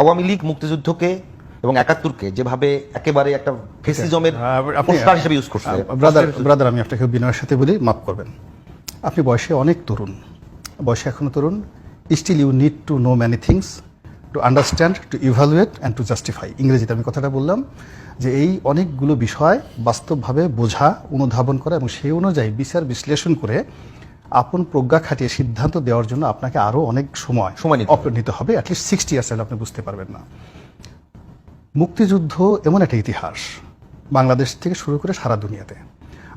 আওয়ামী লীগ মুক্তিযুদ্ধকে এবং একাত্তরকে যেভাবে একেবারে একটা ফেসিজমের পোস্টার হিসেবে ইউজ করছে। ব্রাদার ব্রাদার আমি আপনাকে বিনয়ের সাথে বলি মাফ করবেন। আপনি বয়সে অনেক তরুণ। বয়সে এখনও তরুণ। Still you need to know many things to understand to evaluate and to justify ইংরেজিতে আমি কথাটা বললাম যে এই অনেকগুলো বিষয় বাস্তবভাবে বোঝা অনুধাবন করা এবং সেই অনুযায়ী বিচার বিশ্লেষণ করে আপন প্রজ্ঞা খাটিয়ে সিদ্ধান্ত দেওয়ার জন্য আপনাকে আরও অনেক সময় সময় নিতে হবে। অ্যাটলিস্ট সিক্সটি ইয়ার্স আপনি বুঝতে পারবেন না। মুক্তিযুদ্ধ এমন একটা ইতিহাস। বাংলাদেশ থেকে শুরু করে সারা দুনিয়াতে।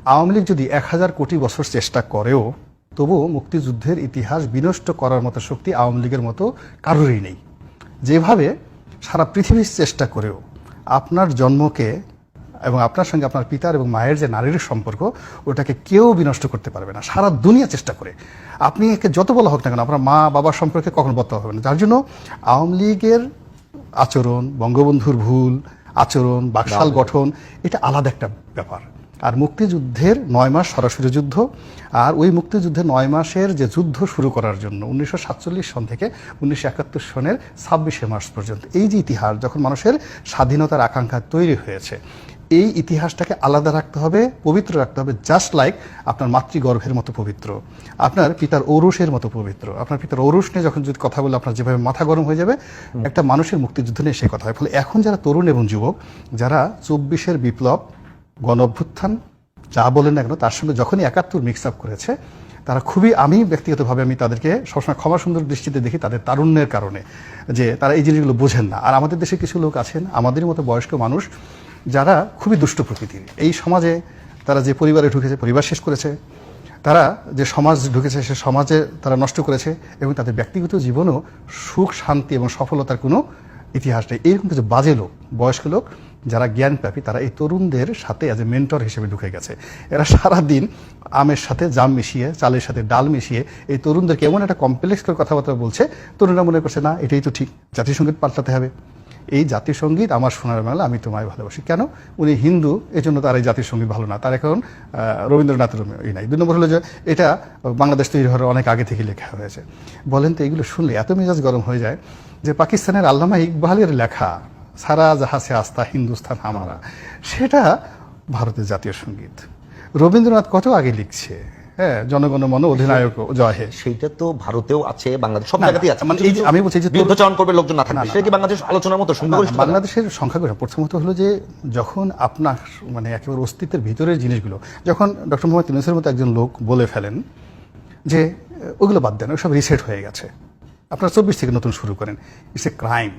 আওয়ামী লীগ যদি এক হাজার কোটি বছর চেষ্টা করেও তবুও মুক্তিযুদ্ধের ইতিহাস বিনষ্ট করার মতো শক্তি আওয়ামী লীগের মতো কারোরই নেই। যেভাবে সারা পৃথিবীর চেষ্টা করেও আপনার জন্মকে এবং আপনার সঙ্গে আপনার পিতার এবং মায়ের যে নারীর সম্পর্ক ওটাকে কেউ বিনষ্ট করতে পারবে না। সারা দুনিয়া চেষ্টা করে। আপনি একে যত বলা হোক না কেন আপনার মা বাবার সম্পর্কে কখনো বলতে হবে না। যার জন্য আওয়ামী লীগের আচরণ বঙ্গবন্ধুর ভুল আচরণ বাকশাল গঠন এটা আলাদা একটা ব্যাপার। আর মুক্তিযুদ্ধের নয় মাস সরাসরি যুদ্ধ আর ওই মুক্তিযুদ্ধের নয় মাসের যে যুদ্ধ শুরু করার জন্য উনিশশো সাতচল্লিশ সন থেকে উনিশশো একাত্তর সনের ছাব্বিশে মার্চ পর্যন্ত এই যে ইতিহাস যখন মানুষের স্বাধীনতার আকাঙ্ক্ষা তৈরি হয়েছে এই ইতিহাসটাকে আলাদা রাখতে হবে পবিত্র রাখতে হবে জাস্ট লাইক আপনার মাতৃগর্ভের মতো পবিত্র আপনার পিতার ঔরসের মতো পবিত্র। আপনার পিতার ঔরস নিয়ে যখন যদি কথা বলে আপনার যেভাবে মাথা গরম হয়ে যাবে একটা মানুষের মুক্তিযুদ্ধ নিয়ে সে কথা হয়। ফলে এখন যারা তরুণ এবং যুবক যারা চব্বিশের বিপ্লব গণ অভ্যুত্থান যা বলেন না কেন তার সঙ্গে যখনই একাত্তর মিক্স আপ করেছে তারা খুবই আমি ব্যক্তিগতভাবে আমি তাদেরকে সবসময় ক্ষমা সুন্দর দৃষ্টিতে দেখি তাদের তারুণ্যের কারণে যে তারা এই জিনিসগুলো বোঝেন না। আর আমাদের দেশে কিছু লোক আছেন আমাদের মতো বয়স্ক মানুষ যারা খুবই দুষ্ট প্রকৃতির। এই সমাজে তারা যে পরিবারে ঢুকেছে, পরিবার শেষ করেছে, তারা যে সমাজ ঢুকেছে, সে সমাজে তারা নষ্ট করেছে এবং তাদের ব্যক্তিগত জীবনও সুখ, শান্তি এবং সফলতার কোনো ইতিহাস নেই। এইরকম কিছু বাজে লোক, বয়স্ক লোক, যারা জ্ঞানপ্রাপী, তারা এই তরুণদের সাথে অ্যাজ এ মেন্টর হিসেবে ঢুকে গেছে। এরা সারা দিন আমের সাথে জাম মিশিয়ে, চালের সাথে ডাল মিশিয়ে এই তরুণদেরকে এমন একটা কমপ্লেক্স করে কথাবার্তা বলছে, তরুণরা মনে করছে, না, এটাই তো ঠিক। জাতীয় সংগীত পাল্টাতে হবে। এই জাতীয় সংগীত আমার সোনার মেলা, আমি তোমায় ভালোবাসি। কেন? উনি হিন্দু এই জন্য তার এই জাতীয় সংগীত ভালো না। তার এখন রবীন্দ্রনাথের ই নাই। দুই নম্বর হলো যে, এটা বাংলাদেশ তৈরি হওয়ার অনেক আগে থেকে লেখা হয়েছে। বলেন তো, এগুলো শুনলে এত মেজাজ গরম হয়ে যায় যে পাকিস্তানের আল্লামা ইকবালের লেখা, সারা জাহাসে আস্থা হিন্দুস্তান হামারা, সেটা ভারতের জাতীয় সংগীত। রবীন্দ্রনাথ কত আগে লিখছে? হ্যাঁ জনগণ মন অধিনায়ক জয় হে। সেইটা তো ভারতেও আছে বাংলাদেশ সব জায়গাতেই আছে। মানে এই যে আমি বলছি যে বিরুদ্ধাচরণ করবে লোকজন না থাকবে সেটা কি বাংলাদেশ আলোচনার মতো সংখ্যাগরিষ্ঠ বাংলাদেশের সংখ্যাগরিষ্ঠ। প্রথমত হলো যে যখন আপনার মানে একেবারে অস্তিত্বের ভিতরের জিনিসগুলো যখন ডক্টর মোহাম্মদ ইউনুসের মতো একজন লোক বলে ফেলেন যে ওগুলো বাদ দেন সব রিসেট হয়ে গেছে। আপনারা চব্বিশ থেকে নতুন শুরু করেন। It's a crime